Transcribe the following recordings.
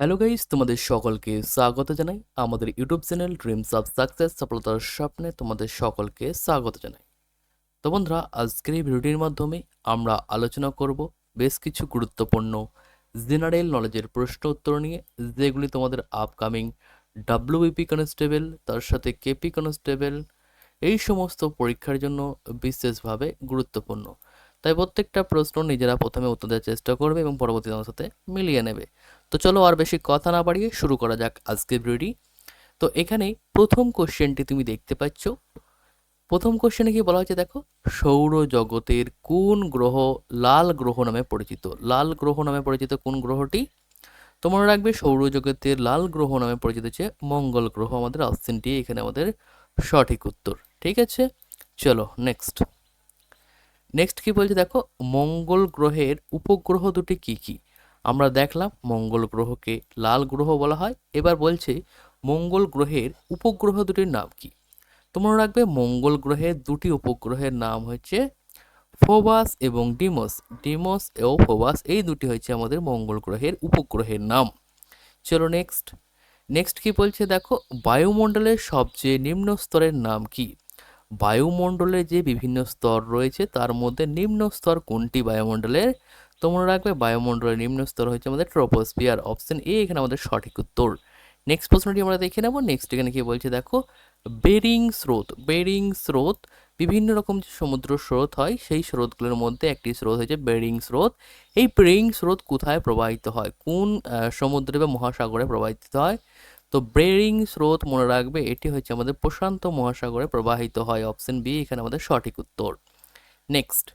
Hello guys তোমাদের সকলকে স্বাগত জানাই। আমাদের YouTube channel dreams of success সফলতার স্বপ্নে তোমাদের সকলকে স্বাগত জানাই। তো বন্ধুরা, আজকের এই ভিডিওটির মাধ্যমে আমরা আলোচনা করব বেশ কিছু গুরুত্বপূর্ণ জেনারেল নলেজের প্রশ্ন উত্তর নিয়ে, যেগুলি তোমাদের আপকামিং ডাব্লিউবিপি কনস্টেবল তার সাথে কেপি কনস্টেবল এই সমস্ত পরীক্ষার জন্য বিশেষভাবে গুরুত্বপূর্ণ। তাই প্রত্যেকটা প্রশ্ন নিজেরা প্রথমে উত্তর দেওয়ার চেষ্টা করবে এবং পরবর্তীতে আমার সাথে মিলিয়ে নেবে। তো চলো আর বেশি কথা না বাড়িয়ে শুরু করা যাক আজকের ভিডিওটি। তো এখানে প্রথম কোশ্চেনটি তুমি দেখতে পাচ্ছ। প্রথম কোশ্চেনে কি বলা হচ্ছে দেখো সৌরজগতের কোন গ্রহ লাল গ্রহ নামে পরিচিত? লাল গ্রহ নামে পরিচিত কোন গ্রহটি? তো মনে রাখবে সৌরজগতের লাল গ্রহ নামে পরিচিত হচ্ছে মঙ্গল গ্রহ। আমাদের অপশনটি এখানে আমাদের সঠিক উত্তর, ঠিক আছে? চলো নেক্সট নেক্সট কি বলছে, দেখো, মঙ্গল গ্রহের উপগ্রহ দুটি কি কি? আমরা দেখলাম মঙ্গল গ্রহকে লাল গ্রহ বলা হয়। এবার বলছে, মঙ্গল গ্রহের উপগ্রহ দুটির নাম কি? তো মনে রাখবে, মঙ্গল গ্রহের দুটি উপগ্রহের নাম হচ্ছে ফোবাস এবং ডিমোস। ডিমোস ও ফোবাস, এই দুটি হচ্ছে আমাদের মঙ্গল গ্রহের উপগ্রহের নাম। চলো নেক্সট নেক্সট কি বলছে দেখো, বায়ুমণ্ডলের সবচেয়ে নিম্ন স্তরের নাম কি? বায়ুমণ্ডলের যে বিভিন্ন স্তর রয়েছে, তার মধ্যে নিম্ন স্তর কোনটি বায়ুমণ্ডলের? তো মনে রাখবে বায়ুমণ্ডলের নিম্ন স্তর হচ্ছে আমাদের ট্রোপোস্ফিয়ার অপশন এ এখানে আমাদের সঠিক উত্তর। নেক্সট প্রশ্নটি আমরা দেখে নেব। নেক্সট এখানে কি বলছে? দেখো বেরিং স্রোত বেরিং স্রোত, বিভিন্ন রকম যে সমুদ্র স্রোত হয়, সেই স্রোতগুলোর মধ্যে একটি স্রোত হচ্ছে বেরিং স্রোত। এই বেরিং স্রোত কোথায় প্রবাহিত হয়? কোন সমুদ্রে বা মহাসাগরে প্রবাহিত হয়? তো বেরিং স্রোত মনে রাখবে, এটি হচ্ছে আমাদের প্রশান্ত মহাসাগরে প্রবাহিত হয়। অপশন বি এখানে আমাদের সঠিক উত্তর। নেক্সট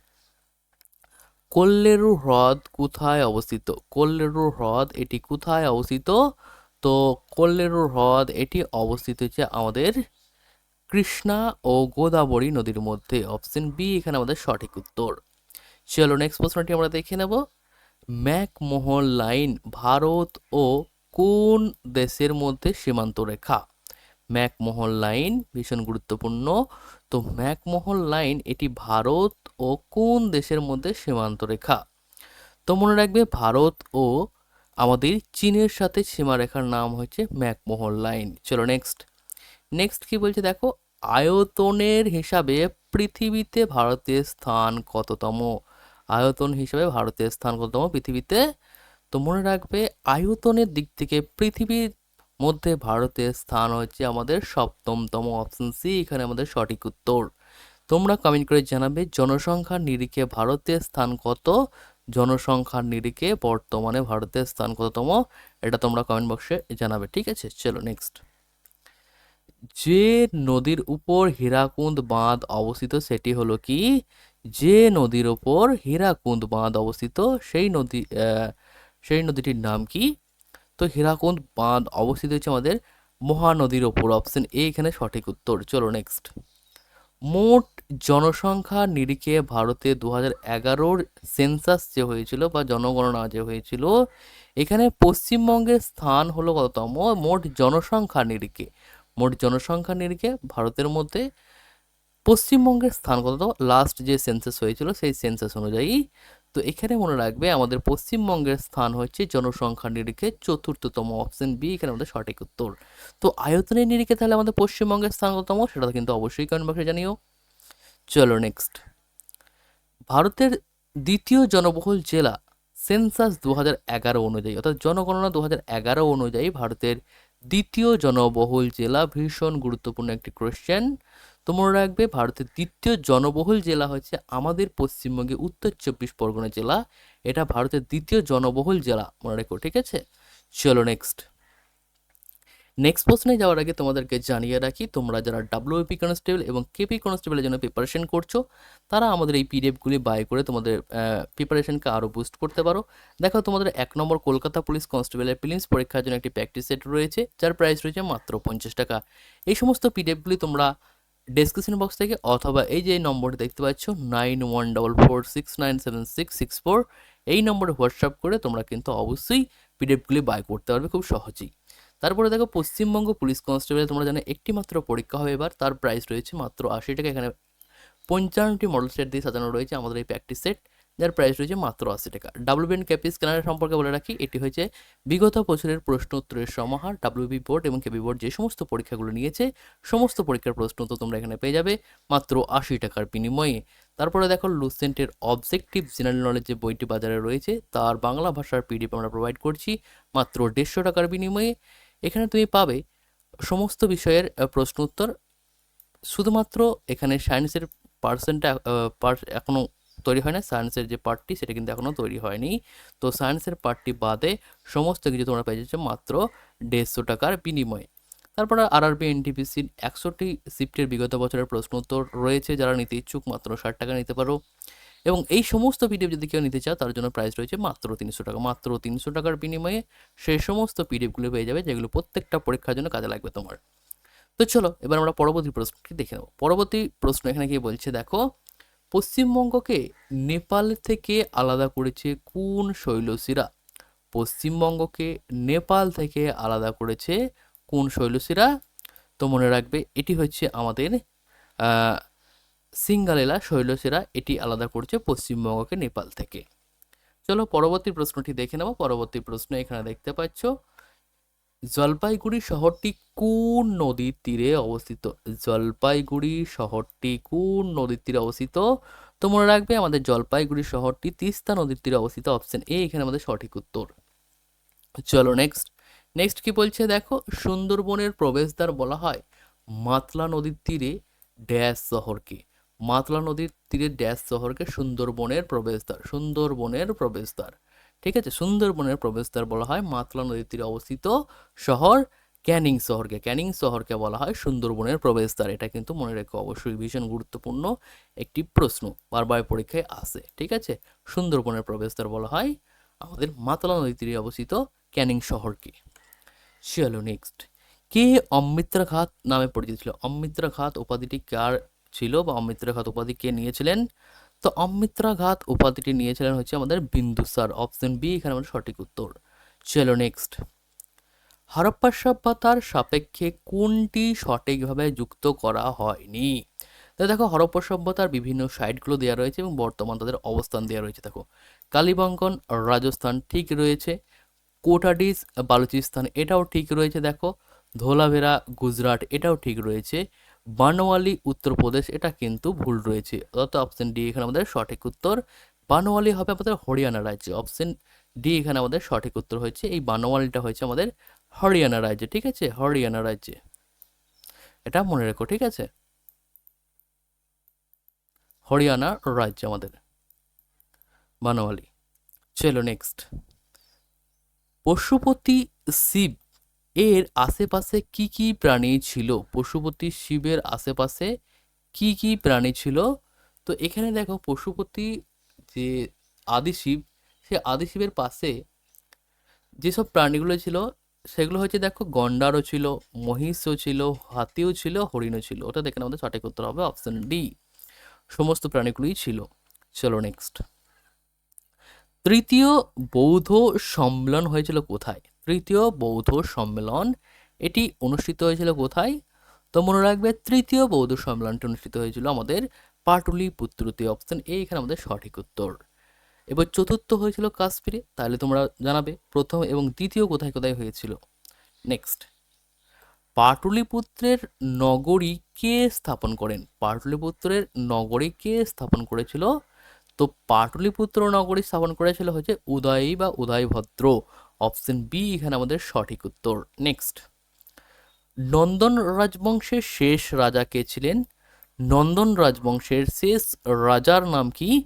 কোল্লেরু হ্রদ কোথায় অবস্থিত? কোল্লেরু হ্রদ এটি কোথায় অবস্থিত? তো কোল্লেরু হ্রদ এটি অবস্থিত হচ্ছে আমাদের কৃষ্ণা ও গোদাবরী নদীর মধ্যে। অপশন বি, এখানে আমাদের সঠিক উত্তর। চলো নেক্সট প্রশ্নটি আমরা দেখে নেব। ম্যাকমোহন লাইন ভারত ও কোন দেশের মধ্যে সীমান্ত রেখা ম্যাকমোহন লাইন ভীষণ গুরুত্বপূর্ণ। তো ম্যাকমোহন লাইন এটি ভারত ও কোন দেশের মধ্যে সীমান্ত রেখা? তো মনে রাখবে ভারত ও আমাদের চীনের সাথে সীমারেখার নাম হচ্ছে ম্যাকমোহন লাইন। চলো নেক্সট নেক্সট কি বলছে দেখো? আয়তনের হিসাবে পৃথিবীতে ভারতের স্থান কততম? আয়তন হিসাবে ভারতের স্থান কততম পৃথিবীতে? তো মনে রাখবে আয়তনের দিক থেকে পৃথিবীর মধ্যে ভারতের স্থান হচ্ছে আমাদের সপ্তমতম অপশন সি এখানে আমাদের সঠিক উত্তর। তোমরা কমেন্ট করে জানাবে জনসংখ্যার নিরিখে ভারতের স্থান কত? জনসংখ্যার নিরিখে বর্তমানে ভারতের স্থান কততম? এটা তোমরা কমেন্ট বক্সে জানাবে, ঠিক আছে? চলো নেক্সট যে নদীর উপর হীরাকুন্দ বাঁধ অবস্থিত সেটি হলো কি? যে নদীর উপর হীরাকুন্দ বাঁধ অবস্থিত, সেই নদী সেই নদীটির নাম কি? তো হীরাকুন্দ বাঁধ অবস্থিত হচ্ছে আমাদের মহানদীর ওপর। অপশন এ এখানে সঠিক উত্তর। চলো নেক্সট মোট জনসংখ্যা নিরিখে ভারতে দু হাজার এগারোর সেন্সাস যে হয়েছিল বা জনগণনা যে হয়েছিল, এখানে পশ্চিমবঙ্গের স্থান হলো কততম? মোট জনসংখ্যা নিরিখে। মোট জনসংখ্যা নিরিখে ভারতের মধ্যে পশ্চিমবঙ্গের স্থান কত লাস্ট যে সেন্সাস হয়েছিল সেই সেন্সাস অনুযায়ী তো এখানে মনে রাখবে আমাদের পশ্চিমবঙ্গের স্থান হচ্ছে জনসংখ্যার নিরিখে চতুর্থতম অপশন বি এখানে আমাদের সঠিক উত্তর। তো আয়তনের নিরিখে তাহলে আমাদের পশ্চিমবঙ্গের স্থান কততম? সেটা কিন্তু অবশ্যই কমেন্ট বক্সে জানিও। চলো নেক্সট ভারতের দ্বিতীয় জনবহুল জেলা সেন্সাস দু এগারো অনুযায়ী, অর্থাৎ জনগণনা দু এগারো অনুযায়ী ভারতের দ্বিতীয় জনবহুল জেলা ভীষণ গুরুত্বপূর্ণ একটি কোশ্চেন তো মনে রাখবে ভারতের দ্বিতীয় জনবহুল জেলা হচ্ছে আমাদের পশ্চিমবঙ্গে উত্তর চব্বিশ পরগনা জেলা। এটা ভারতের দ্বিতীয় জনবহুল জেলা, মনে রেখো, ঠিক আছে? চলো নেক্সট নেক্সট প্রশ্নে যাওয়ার আগে তোমাদেরকে জানিয়ে রাখি, তোমরা যারা ডাব্লিউপি কনস্টেবল এবং কেপি কনস্টেবলের জন্য প্রিপারেশন করছ, তারা আমাদের এই পিডিএফগুলি বাই করে তোমাদের প্রিপারেশনকে আরও বুস্ট করতে পারো। দেখো, তোমাদের এক নম্বর কলকাতা পুলিশ কনস্টেবলের প্রিলিমস পরীক্ষার জন্য একটি প্র্যাকটিস সেট রয়েছে, যার প্রাইস রয়েছে মাত্র পঞ্চাশ টাকা। এই সমস্ত পিডিএফগুলি তোমরা ডেসক্রিপশন বক্স থেকে অথবা এই যে নম্বরটি দেখতে পাচ্ছ nine one double four six nine seven six six four এই নম্বরে হোয়াটসঅ্যাপ করে তোমরা কিন্তু অবশ্যই পিডিএফগুলি বাই করতে পারবে খুব সহজেই। তারপরে দেখো, পশ্চিমবঙ্গ পুলিশ কনস্টেবলে তোমরা জানো একটি মাত্র পরীক্ষা হবে এবার, তার প্রাইস রয়েছে মাত্র আশি টাকা। এখানে পঞ্চান্নটি মডেল সেট দিয়ে সাজানো রয়েছে আমাদের এই প্র্যাকটিস সেট যার প্রাইস রয়েছে মাত্র আশি টাকা। ডাব্লিউবিএন ক্যাপি স্ক্যানার সম্পর্কে বলে রাখি, এটি হয়েছে বিগত বছরের প্রশ্ন উত্তরের সমাহার। ডাব্লিউবি বোর্ড এবং কেবি বোর্ড যে সমস্ত পরীক্ষাগুলো নিয়েছে, সমস্ত পরীক্ষার প্রশ্ন উত্তর তোমরা এখানে পেয়ে যাবে মাত্র আশি টাকার বিনিময়ে। তারপরে দেখো লুসেন্টের অবজেক্টিভ জেনারেল নলেজ যে বইটি বাজারে রয়েছে, তার বাংলা ভাষার পিডিএফ আমরা প্রোভাইড করছি মাত্র দেড়শো টাকার বিনিময়ে। এখানে তুমি পাবে সমস্ত বিষয়ের প্রশ্ন উত্তর। শুধুমাত্র এখানে সায়েন্সের পার্সেন্টটা এখনও তৈরি হয় না। সায়েন্সের যে পার্টটি সেটা কিন্তু এখনও তৈরি হয়নি। তো সায়েন্সের পার্টটি বাদে সমস্ত কিছু তোমরা পেয়ে যাচ্ছ মাত্র দেড়শো টাকার বিনিময়ে। তারপরে আর আরআরবি এনটিপিসির একশোটি শিফটের বিগত বছরের প্রশ্ন উত্তর রয়েছে। যারা নিতে ইচ্ছুক মাত্র ষাট টাকা নিতে পারো। এবং এই সমস্ত পিডিএফ যদি কেউ নিতে চাও, তার জন্য প্রাইস রয়েছে মাত্র তিনশো টাকা। মাত্র তিনশো টাকার বিনিময়ে সেই সমস্ত পিডিএফগুলো পেয়ে যাবে, যেগুলো প্রত্যেকটা পরীক্ষার জন্য কাজে লাগবে তোমার। তো চলো, এবার আমরা পরবর্তী প্রশ্নটি দেখে নেব। পরবর্তী প্রশ্ন এখানে কি বলছে, দেখো পশ্চিমবঙ্গকে নেপাল থেকে আলাদা করেছে কোন শৈলশিরা? পশ্চিমবঙ্গকে নেপাল থেকে আলাদা করেছে কোন শৈলশিরা? তো মনে রাখবে, এটি হচ্ছে আমাদের সিঙ্গালেলা শৈলশিরা, এটি আলাদা করছে পশ্চিমবঙ্গকে নেপাল থেকে। চলো পরবর্তী প্রশ্নটি দেখে নেব। পরবর্তী প্রশ্ন এখানে দেখতে পাচ্ছ। জলপাইগুড়ি শহরটি কোন নদীর তীরে অবস্থিত? জলপাইগুড়ি শহরটি কোন নদীর তীরে অবস্থিত? তো মনে রাখবে আমাদের জলপাইগুড়ি শহরটি তিস্তা নদীর তীরে অবস্থিত। অপশন এ এখানে আমাদের সঠিক উত্তর। চলো নেক্সট নেক্সট কি বলছে? দেখো, সুন্দরবনের প্রবেশদ্বার বলা হয় মাতলা নদীর তীরে ড্যাশ শহরকে। মাতলা নদীর তীরে ড্যাশ শহরকে সুন্দরবনের প্রবেশদ্বার সুন্দরবনের প্রবেশদ্বার। ঠিক আছে সুন্দরবনের প্রবেশদ্বার বলা হয়। মাতলা নদীর তীরে অবস্থিত শহর ক্যানিং শহরকে। ক্যানিং শহরকে বলা হয় সুন্দরবনের প্রবেশদ্বার। এটা কিন্তু মনে রেখো অবশ্যই ভীষণ গুরুত্বপূর্ণ একটি প্রশ্ন। বারবার পরীক্ষায় আসে ঠিক আছে সুন্দরবনের প্রবেশদ্বার বলা হয় আমাদের মাতলা নদীর তীরে অবস্থিত ক্যানিং শহরকে। চলো নেক্সট কে অমৃত্রা ঘাত নামে পরিচিত ছিল? অমৃত্রা ঘাত উপাধিটি কার ছিল বা অমৃত্রা ঘাত উপাধি কে নিয়েছিলেন? তো অমৃত্রা ঘাত উপাধিটি নিয়েছিলেন হচ্ছে আমাদের বিন্দুসার অপশন বি, এখানে আমাদের সঠিক উত্তর। চলো নেক্সট হরপ্পা সভ্যতার সাপেক্ষে কোনটি সঠিকভাবে যুক্ত করা হয়নি? তো দেখো, হরপ্পা সভ্যতার বিভিন্ন সাইটগুলো দেওয়া রয়েছে এবং বর্তমান তাদের অবস্থান দেওয়া রয়েছে। দেখো, কালীবঙ্গন রাজস্থান ঠিক রয়েছে, কোটাডিস, বালুচিস্তান এটাও ঠিক রয়েছে, দেখো, ধোলাভেরা, গুজরাট এটাও ঠিক রয়েছে বানোয়ালি উত্তরপ্রদেশ এটা কিন্তু ভুল রয়েছে। অর্থাৎ অপশন ডি এখানে আমাদের সঠিক উত্তর, বানোয়ালি হবে আমাদের হরিয়ানা রাজ্যে। অপশন ডি এখানে আমাদের সঠিক উত্তর হয়েছে, এই বানোয়ালিটা হয়েছে আমাদের হরিয়ানা রাজ্যে, ঠিক আছে? হরিয়ানা রাজ্যে। এটা মনে রেখো, ঠিক আছে? হরিয়ানা রাজ্য আমাদের, বানোয়ালি। চলো নেক্সট পশুপতি শিব এর আশেপাশে কি কি প্রাণী ছিল? পশুপতি শিবের আশেপাশে কি কি প্রাণী ছিল? তো এখানে দেখো পশুপতি, যে আদি শিব, সে আদি শিবের পাশে যেসব প্রাণীগুলো ছিল, সেগুলো হচ্ছে দেখো গন্ডারও ছিল, মহিষও ছিল, হাতিও ছিল, হরিণও ছিল। ওটা দেখে আমাদের সঠিক উত্তর হবে অপশন ডি সমস্ত প্রাণীগুলোই ছিল। চলো নেক্সট তৃতীয় বৌদ্ধ সম্মেলন হয়েছিল কোথায়? তৃতীয় বৌদ্ধ সম্মেলন। এটি অনুষ্ঠিত হয়েছিল কোথায়? তো মনে রাখবে, তৃতীয় বৌদ্ধ সম্মেলনটি অনুষ্ঠিত হয়েছিল আমাদের পাটুলি পাটুলিপুত্রতে অপশন এ এখানে আমাদের সঠিক উত্তর। এবার চতুর্থ হয়েছিল কাশ্মীরে, তাহলে তোমরা জানাবে প্রথম এবং দ্বিতীয় কোথায় কোথায় হয়েছিল। নেক্সট পাটুলিপুত্রের নগরী কে স্থাপন করেন? পাটুলিপুত্রের নগরী কে স্থাপন করেছিল? তো পাটলিপুত্র নগরী স্থাপন করেছিল হচ্ছে উদয়ী বা উদয়ভদ্র। অপশন বি, এখানে আমাদের সঠিক উত্তর। নেক্সট। নন্দন রাজবংশের শেষ রাজা কে ছিলেন? নন্দন রাজবংশের শেষ রাজার নাম কি?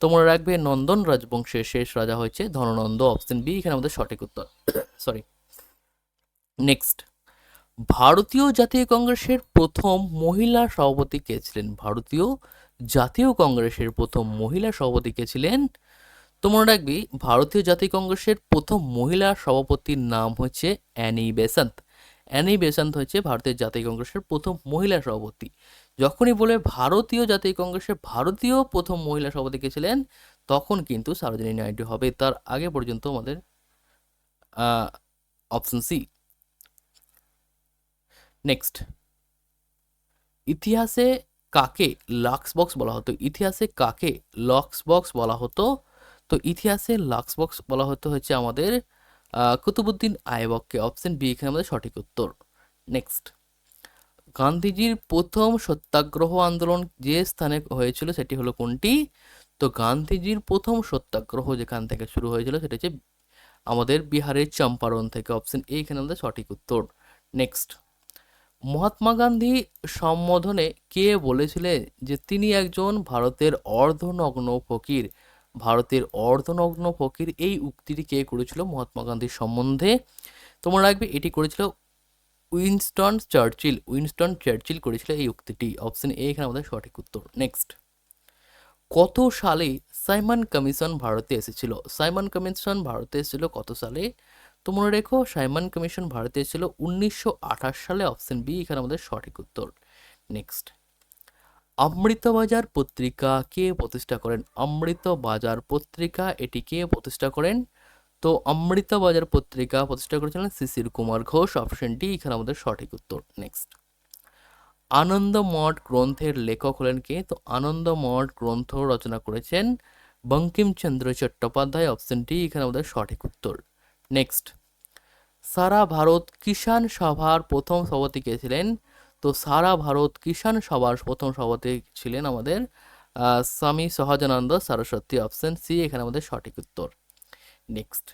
তোমরা রাখবে, নন্দন রাজবংশের শেষ রাজা হয়েছে ধননন্দ, অপশন বি, এখানে আমাদের সঠিক উত্তর। Sorry next. ভারতীয় জাতীয় কংগ্রেসের প্রথম মহিলা সভাপতি কে ছিলেন? ভারতীয় জাতীয় কংগ্রেসের প্রথম মহিলা সভাপতি কে ছিলেন? তো মনে রাখবি, ভারতীয় জাতীয় কংগ্রেসের প্রথম মহিলা সভাপতির নাম হচ্ছে অ্যানি বেসান্ত। অ্যানি বেসান্ত হচ্ছে ভারতীয় জাতীয় কংগ্রেসের প্রথম মহিলা সভাপতি। যখনই বলে ভারতীয় জাতীয় কংগ্রেসের ভারতীয় প্রথম মহিলা সভাপতি কে ছিলেন, তখন কিন্তু সার্বজনীন নাইডু হবে। তার আগে পর্যন্ত আমাদের অপশন সি নেক্সট ইতিহাসে কাকে লাক্স বক্স বলা হতো। ইতিহাসে কাকে লক্স বক্স বলা হতো? তো ইতিহাসে লাক্স বক্স বলা হতো হচ্ছে আমাদের কুতুবুদ্দিন আইবককে। অপশন বি এখানে আমাদের সঠিক উত্তর। নেক্সট গান্ধীজির প্রথম সত্যাগ্রহ আন্দোলন যে স্থানে হয়েছিল সেটি হলো কোনটি? তো গান্ধীজির প্রথম সত্যাগ্রহ যেখান থেকে শুরু হয়েছিল সেটা হচ্ছে আমাদের বিহারের চম্পারণ থেকে। অপশন এ এখানে আমাদের সঠিক উত্তর। নেক্সট মহাত্মা গান্ধী সম্বোধনে কে বলেছিলেন যে তিনি একজন ভারতের অর্ধনগ্ন ফকির? ভারতের অর্ধনগ্ন ফকির এই উক্তিটি কে করেছিল মহাত্মা গান্ধীর সম্বন্ধে। তোমরা রাখবে, এটি করেছিল উইনস্টন চার্চিল। উইনস্টন চার্চিল করেছিল এই উক্তিটি। অপশন এ, এখানে আমাদের সঠিক উত্তর। নেক্সট। কত সালে সাইমন কমিশন ভারতে এসেছিল? সাইমন কমিশন ভারতে এসেছিল কত সালে? তোমরা রেখো, সাইমন কমিশন ভারতে এসেছিল উনিশশো আঠাশ সালে। অপশন বি, এখানে আমাদের সঠিক উত্তর। নেক্সট। অমৃতবাজার পত্রিকা কে প্রতিষ্ঠা করেন? অমৃতবাজার পত্রিকা, এটি কে প্রতিষ্ঠা করেন? তো অমৃতবাজার পত্রিকা প্রতিষ্ঠা করেছিলেন শিশির কুমার ঘোষ। অপশন ডি এখানে আমাদের সঠিক উত্তর। নেক্সট আনন্দমঠ গ্রন্থের লেখক হলেন কে? তো আনন্দমঠ গ্রন্থ রচনা করেছেন বঙ্কিমচন্দ্র চট্টোপাধ্যায়। অপশন ডি এখানে আমাদের সঠিক উত্তর। নেক্সট সারা ভারত কিষাণ সভার প্রথম সভাপতি কে ছিলেন? তো সারা ভারত কিষাণ সভার প্রথম সভাপতি ছিলেন আমাদের স্বামী সহজানন্দ সরস্বতী অপশন সি এখানে আমাদের সঠিক উত্তর। নেক্সট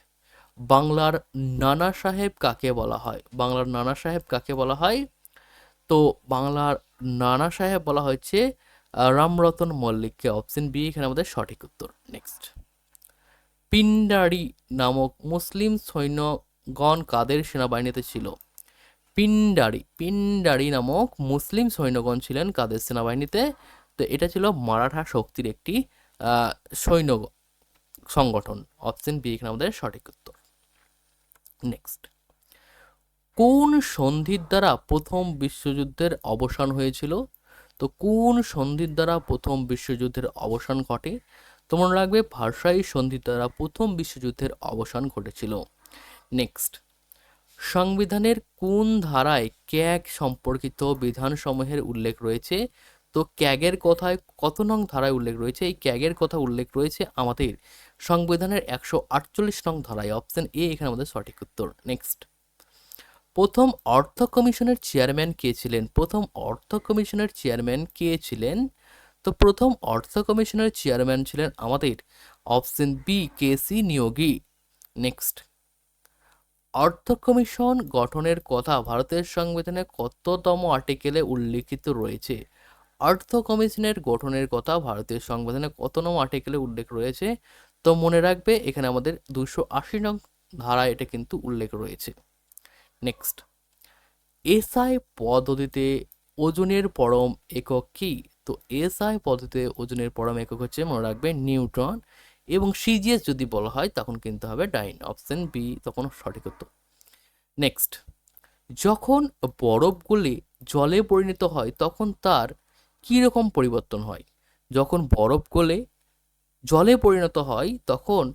বাংলার নানা সাহেব কাকে বলা হয়? বাংলার নানা সাহেব কাকে বলা হয়? তো বাংলার নানা সাহেব বলা হয়েছে রামরতন মল্লিককে অপশন বি এখানে আমাদের সঠিক উত্তর। নেক্সট পিন্ডারি নামক মুসলিম সৈন্যগণ কাদের সেনাবাহিনীতে ছিল? পিন্ডারি পিন্ডারি নামক মুসলিম সৈন্যগণ ছিলেন কাদের সেনাবাহিনীতে? তো এটা ছিল মারাঠা শক্তির একটি সৈন্য সংগঠন। অপশন বি এখানে আমাদের সঠিক উত্তর। নেক্সট কোন সন্ধির দ্বারা প্রথম বিশ্বযুদ্ধের অবসান হয়েছিল? তো কোন সন্ধির দ্বারা প্রথম বিশ্বযুদ্ধের অবসান ঘটে? তোমরা রাখবে ভাষাই সন্ধির দ্বারা প্রথম বিশ্বযুদ্ধের অবসান ঘটেছিল। নেক্সট সংবিধানের কোন ধারায় ক্যাগ সম্পর্কিত বিধানসমূহের উল্লেখ রয়েছে? তো ক্যাগের কথায় কত নং ধারায় উল্লেখ রয়েছে? এই ক্যাগের কথা উল্লেখ রয়েছে আমাদের সংবিধানের একশো আটচল্লিশ নং ধারায় অপশন এ এখানে আমাদের সঠিক উত্তর। নেক্সট প্রথম অর্থ কমিশনের চেয়ারম্যান কে ছিলেন? প্রথম অর্থ কমিশনের চেয়ারম্যান কে ছিলেন? তো প্রথম অর্থ কমিশনের চেয়ারম্যান ছিলেন আমাদের option B K C Neogy next অর্থ কমিশন গঠনের কথা ভারতের সংবিধানে কততম আর্টিকেলে উল্লিখিত রয়েছে? অর্থ কমিশনের গঠনের কথা ভারতীয় সংবিধানে কত নং আর্টিকেলে উল্লেখ রয়েছে? তো মনে রাখবে, এখানে আমাদের দুশো আশি নং ধারায় এটা কিন্তু উল্লেখ রয়েছে। নেক্সট। এসআই পদ্ধতিতে ওজনের পরম একক কি? তো এসআই পদ্ধতিতে ওজনের পরম একক হচ্ছে, মনে রাখবে নিউটন এবং সিজিএস যদি বলা হয়, তখন কিন্তু হবে ডাইন। অপশন বি তখন সঠিক উত্তর। নেক্সট যখন বরফগুলি জলে পরিণত হয়, তখন তার কী রকম পরিবর্তন হয়? যখন বরফ গলে জলে পরিণত হয়, তখন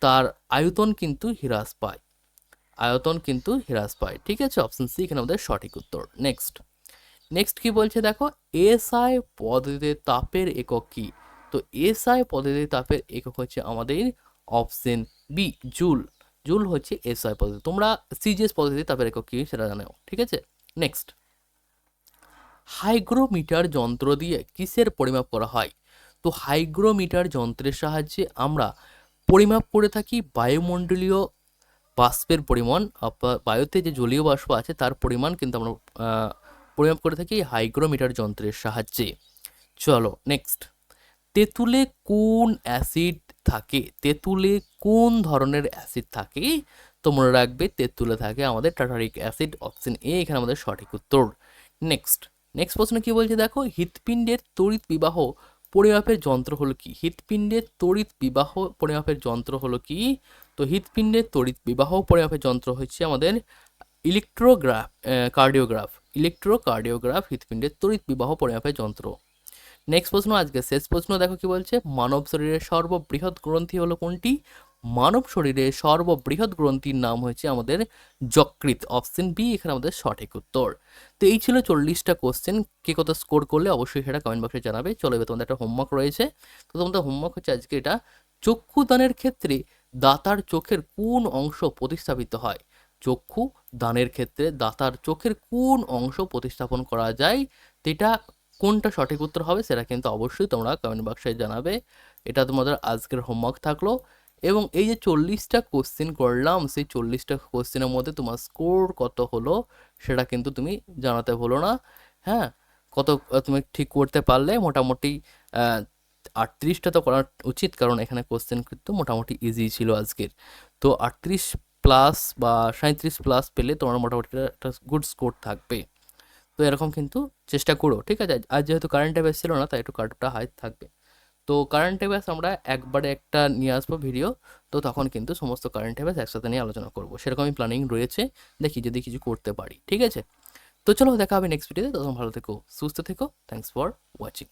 তার আয়তন কিন্তু হ্রাস পায়। আয়তন কিন্তু হ্রাস পায়। ঠিক আছে? অপশন সি এখানে আমাদের সঠিক উত্তর। নেক্সট নেক্সট কি বলছে দেখো? এসআই পদ্ধতিতে তাপের একক কি? তো এসআই পদ্ধতিতে তাপের একক হচ্ছে আমাদের অপশন বি জুল জুল হচ্ছে এসআই পদ্ধতি। তোমরা সিজিএস পদ্ধতিতে তাপের একক কি সেটা জানাও ঠিক আছে? নেক্সট হাইগ্রোমিটার যন্ত্র দিয়ে কিসের পরিমাপ করা হয়? তো হাইগ্রোমিটার যন্ত্রের সাহায্যে আমরা পরিমাপ করে থাকি বায়ুমণ্ডলীয় বাষ্পের পরিমাণ। বায়ুতে যে জলীয় বাষ্প আছে তার পরিমাণ কিন্তু আমরা পরিমাপ করে থাকি হাইগ্রোমিটার যন্ত্রের সাহায্যে। চলো নেক্সট তেঁতুলে কোন অ্যাসিড থাকে? তেঁতুলে কোন ধরনের অ্যাসিড থাকে? তো মনে রাখবে, তেঁতুলে থাকে আমাদের টাটারিক অ্যাসিড, অপশন এ, এখানে আমাদের সঠিক উত্তর। নেক্সট নেক্সট প্রশ্ন কি বলছে দেখো? হৃৎপিণ্ডের তড়িৎ বিবাহ পরিমাপের যন্ত্র হলো কি? হৃৎপিণ্ডের তড়িৎ বিবাহ পরিমাপের যন্ত্র হলো কি? তো হৃৎপিণ্ডের তড়িৎ বিবাহ পরিমাপের যন্ত্র হচ্ছে আমাদের ইলেকট্রোগ্রাফ কার্ডিওগ্রাফ ইলেকট্রোকার্ডিওগ্রাফ হৃৎপিণ্ডের তড়িৎ বিবাহ পরিমাপের যন্ত্র। নেক্সট প্রশ্ন আজকে, শেষ প্রশ্ন দেখো কি বলছে? মানব শরীরের সর্ববৃহৎ গ্রন্থি হলো কোনটি? মানব শরীরে সর্ববৃহৎ গ্রন্থির নাম হয়েছে আমাদের যকৃত অপশন বি, এখানে আমাদের সঠিক উত্তর। তো এই ছিল চল্লিশটা কোশ্চেন কে কত স্কোর করলে অবশ্যই সেটা কমেন্ট বক্সে জানাবে। চলো এবার তোমাদের একটা হোমওয়ার্ক রয়েছে। তো তোমাদের হোমওয়ার্ক হচ্ছে আজকে এটা চক্ষুদানের ক্ষেত্রে দাতার চোখের কোন অংশ প্রতিস্থাপিত হয়? চক্ষু দানের ক্ষেত্রে দাতার চোখের কোন অংশ প্রতিস্থাপন করা যায়? সেটা কোনটা সঠিক উত্তর হবে সেটা কিন্তু অবশ্যই তোমরা কমেন্ট বক্সে জানাবে। এটা তোমাদের আজকের হোমওয়ার্ক থাকল। এবং এই যে চল্লিশটা কোশ্চেন করলাম, সেই চল্লিশটা কোশ্চেনের মধ্যে তোমার স্কোর কত হলো সেটা কিন্তু তুমি জানাতে হলো না। হ্যাঁ কত তুমি ঠিক করতে পারলে মোটামুটি আটত্রিশটা তো করা উচিত কারণ এখানে কোশ্চেন কিন্তু মোটামুটি ইজি ছিল আজকের। তো আটত্রিশ প্লাস বা সাঁত্রিশ প্লাস পেলে তোমার মোটামুটি একটা- গুড স্কোর থাকবে। তো এরকম কিন্তু চেষ্টা করো, ঠিক আছে? আর যেহেতু কারেন্ট অ্যাফেয়ার্স ছিল না, তাই একটু কার্ডটা হাই থাকবে। তো কারেন্ট অ্যাফেয়ার্স আমরা একবারে একটা নিয়ে আসব ভিডিও তো তখন কিন্তু সমস্ত কারেন্ট অ্যাফেয়ার্স একসাথে নিয়ে আলোচনা করব। সেরকমই প্ল্যানিং রয়েছে। দেখি যদি কিছু করতে পারি, ঠিক আছে? তো চলো দেখা হবে নেক্সট ভিডিওতে তখন ভালো থেকো, সুস্থ থেকো। Thanks for watching